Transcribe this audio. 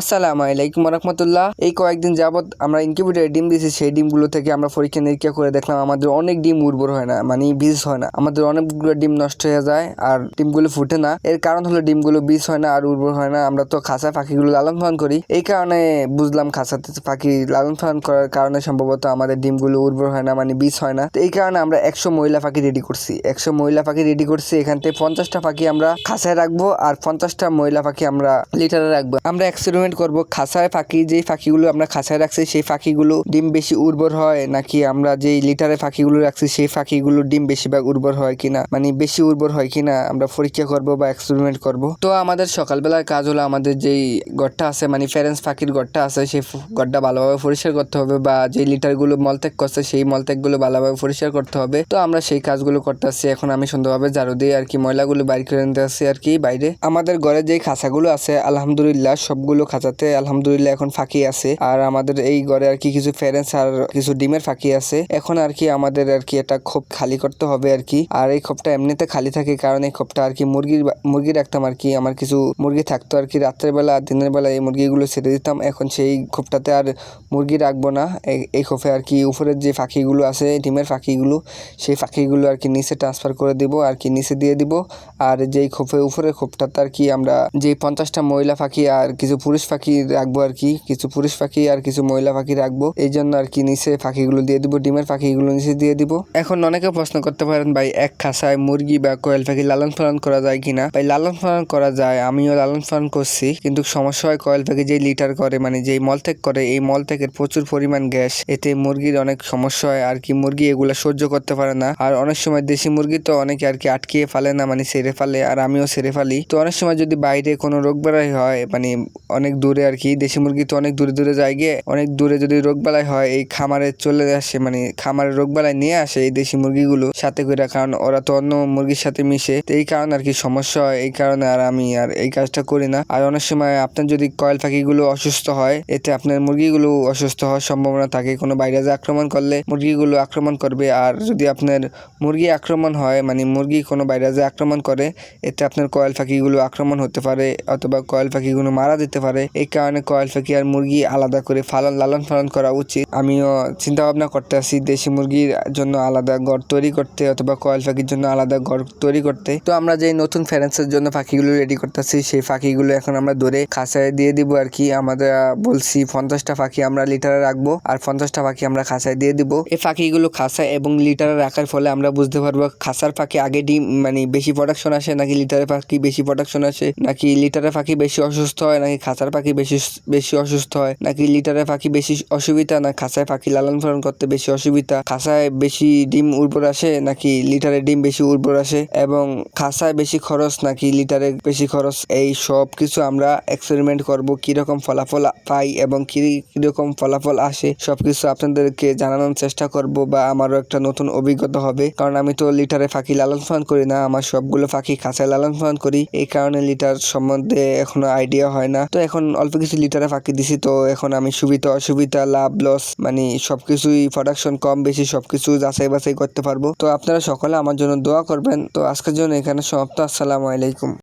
আসসালামু আলাইকুম রহমতুল্লাহ। এই কয়েকদিন যাবত আমরা ইনকিউবেটারে ডিম দিয়েছি, সেই ডিমগুলো থেকে আমরা পরীক্ষা নিরীক্ষা করে দেখলাম আমাদের অনেক ডিম উর্বর হয় না মানে বীজ হয় না। আমাদের অনেকগুলো ডিম নষ্ট হয়ে যায় আর ডিমগুলো ফুটে না। এর কারণ হলো ডিমগুলো বীজ হয় না আর উর্বর হয় না। আমরা তো খাঁচা পাখিগুলো লালন পালন করি। এই কারণে বুঝলাম খাঁচাতে পাখি লালন পালন করার কারণে সম্ভবত আমাদের ডিমগুলো উর্বর হয় না মানে বীজ হয় না। তো এই কারণে আমরা একশো মহিলা পাখি রেডি করছি। একশো মহিলা পাখি রেডি করছি, এখান থেকে পঞ্চাশটা পাখি আমরা খাঁচায় রাখব আর পঞ্চাশটা মহিলা পাখি আমরা লিটারে রাখব। আমরা এক্সপেরিমেন্ট করব। খাঁচায় পাখি যেই পাখিগুলো আমরা খাঁচায় রাখছি, সেই পাখিগুলো ডিম বেশি উর্বর হয় নাকি আমরা যেই লিটারে পাখিগুলো রাখছি, সেই পাখিগুলো ডিম বেশিরভাগ উর্বর হয় কিনা? মানে বেশি উর্বর হয় কিনা আমরা পরীক্ষা করব বা এক্সপেরিমেন্ট করব। তো আমাদের সকালবেলার কাজ হলো আমাদের যেই গড়টা আছে মানে ফেরেন্স পাখির গড়টা আছে, সেই গড়টা ভালোভাবে পরিষ্কার করতে হবে বা যে লিটারগুলো মলত্যাগ করছে, সেই মলত্যাগগুলো ভালোভাবে পরিষ্কার করতে হবে। তো আমরা সেই কাজগুলো করতে আসছি, এখন আমি সুন্দরভাবে ঝাড়ু দিয়ে আর কি ময়লাগুলো বাইর করে নিতে আসছি আর কি বাইরে। আমাদের ঘরে যেই খাঁচাগুলো আছে, আলহামদুলিল্লাহ সবগুলো খাঁচাতে আলহামদুলিল্লাহ এখন ফাঁকি আছে। আর আমাদের এই ঘরে আর কি কিছু ফেরেন্স আর কিছু ডিমের ফাঁকি আছে। এখন আর কি আমাদের আর কি এটা খোপ খালি করতে হবে আর কি। আর এই খোপটা এমনিতে খালি থাকে কারণ এই খোপটা আর কি মুরগির মুরগি রাখতাম আর কি। আমার কিছু মুরগি থাকতো আর কি রাত্রের বেলা আর দিনের বেলা এই মুরগিগুলো ছেড়ে দিতাম। এখন সেই খোপটাতে আর মুরগি রাখব না। এই- খোপে আর কি উপরের যে ফাঁকিগুলো আছে, ডিমের ফাঁকিগুলো, সেই ফাঁকিগুলো আর কি নিচে ট্রান্সফার করে দিব, আর কি নিচে দিয়ে দিব। আর যেই খোপে, উপরের খোপটাতে আর কি আমরা যে পঞ্চাশটা মহিলা ফাঁকি আর কিছু পুরুষ পাখি রাখব আর কি, কিছু পুরুষ পাখি আর কিছু মহিলা পাখি রাখব। এই জন্য আর কি নিচে পাখিগুলো দিয়ে দিব, ডিমের পাখিগুলো নিচে দিয়ে দিব। এখন অনেকে প্রশ্ন করতে পারেন, ভাই, এক খাসায় মুরগি বা কোয়েল পাখি লালন পালন করা যায় কিনা? ভাই, লালন পালন করা যায়, আমিও লালন পালন করছি। কিন্তু সমস্যা হয় কোয়েল পাখি যেই লিটার করে মানে যেই মলত্যাগ করে, এই মল মলত্যাগের প্রচুর পরিমাণ গ্যাস। এতে মুরগির অনেক সমস্যা হয়। আর কি মুরগি এগুলা সহ্য করতে পারে না। আর অনেক সময় দেশি মুরগি তো অনেকে আর কি আটকিয়ে ফেলে না মানে সেরে ফেলে, আর আমিও সেরে ফেলি। তো অনেক সময় যদি বাইরে কোনো রোগ বেড়াই হয় মানে অনেক দূরে আর কি। দেশি মুরগি তো অনেক দূরে দূরে যায় গিয়ে, অনেক দূরে যদি রোগ বেলায় হয়, এই খামারে চলে আসে মানে খামারে রোগ বেলায় নিয়ে আসে এই দেশি মুরগিগুলো সাথে করে, কারণ ওরা তো অন্য মুরগির সাথে মিশে। তো এই কারণে আর কি সমস্যা হয়, এই কারণে আর আমি আর এই কাজটা করি না। আর অনেক সময় আপনার যদি কয়েল পাখিগুলো অসুস্থ হয়, এতে আপনার মুরগিগুলো অসুস্থ হওয়ার সম্ভাবনা থাকে। কোনো ভাইরাস আক্রমণ করলে মুরগিগুলো আক্রমণ করবে। আর যদি আপনার মুরগি আক্রমণ হয় মানে মুরগি কোনো ভাইরাসে আক্রমণ করে, এতে আপনার কয়েল পাখিগুলো আক্রমণ হতে পারে, অথবা কয়েল পাখিগুলো মারা দিতে পারে। এই কারণে কয়েল পাখি আর মুরগি আলাদা করে ফালন লালন পালন করা উচিত। আমিও চিন্তা ভাবনা করতে আছি দেশি মুরগির জন্য আলাদা ঘর তৈরি করতে অথবা কয়েল পাখির জন্য আলাদা ঘর তৈরি করতে। তো আমরা যে নতুন ফ্যারেন্সের জন্য পাখিগুলো রেডি করতেছি সেই পাখিগুলো এখন আমরা ধরে খাঁচায় দিয়ে দিব আর কি। আমাদের বলছি, পঞ্চাশটা পাখি আমরা লিটারে রাখব আর পঞ্চাশটা পাখি আমরা খাঁচায় দিয়ে দিব। এই পাখিগুলো খাঁচায় এবং লিটারে রাখার ফলে আমরা বুঝতে পারব খাঁচার পাখি আগে ডিম মানে বেশি প্রোডাকশন আসে নাকি লিটারের পাখি বেশি প্রোডাকশন আসে, নাকি লিটারের পাখি বেশি অসুস্থ হয়, নাকি খাঁচার পাখি বেশি বেশি অসুস্থ হয়, নাকি লিটারে পাখি বেশি অসুবিধা, না খাঁচায় পাখি লালন পালন করতে বেশি অসুবিধা? খাঁচায় বেশি ডিম উর্বর আসে, নাকি লিটারে ডিম বেশি উর্বর আসে? এবং খাঁচায় বেশি খরচ, নাকি লিটারে বেশি খরচ? এই সব কিছু আমরা এক্সপেরিমেন্ট করব, কীরকম ফলাফল পাই এবং কি কীরকম ফলাফল আসে, সবকিছু আপনাদেরকে জানানোর চেষ্টা করব বা আমারও একটা নতুন অভিজ্ঞতা হবে। কারণ আমি তো লিটারে পাখি লালন পালন করি না, আমার সবগুলো পাখি খাঁচায় লালন পালন করি। এই কারণে লিটার সম্বন্ধে এখনও আইডিয়া হয় না। তো এখন অল্প কিছু লিটারে ফাঁকি দিছি, তো এখন আমি সুবিধা অসুবিধা, লাভ লস মানে সবকিছুই প্রোডাকশন কম বেশি, সবকিছু যাচাই বাছাই করতে পারব। তো আপনারা সকলে আমার জন্য দোয়া করবেন। তো আজকের জন্য এখানে সমাপ্ত। আসসালামু আলাইকুম।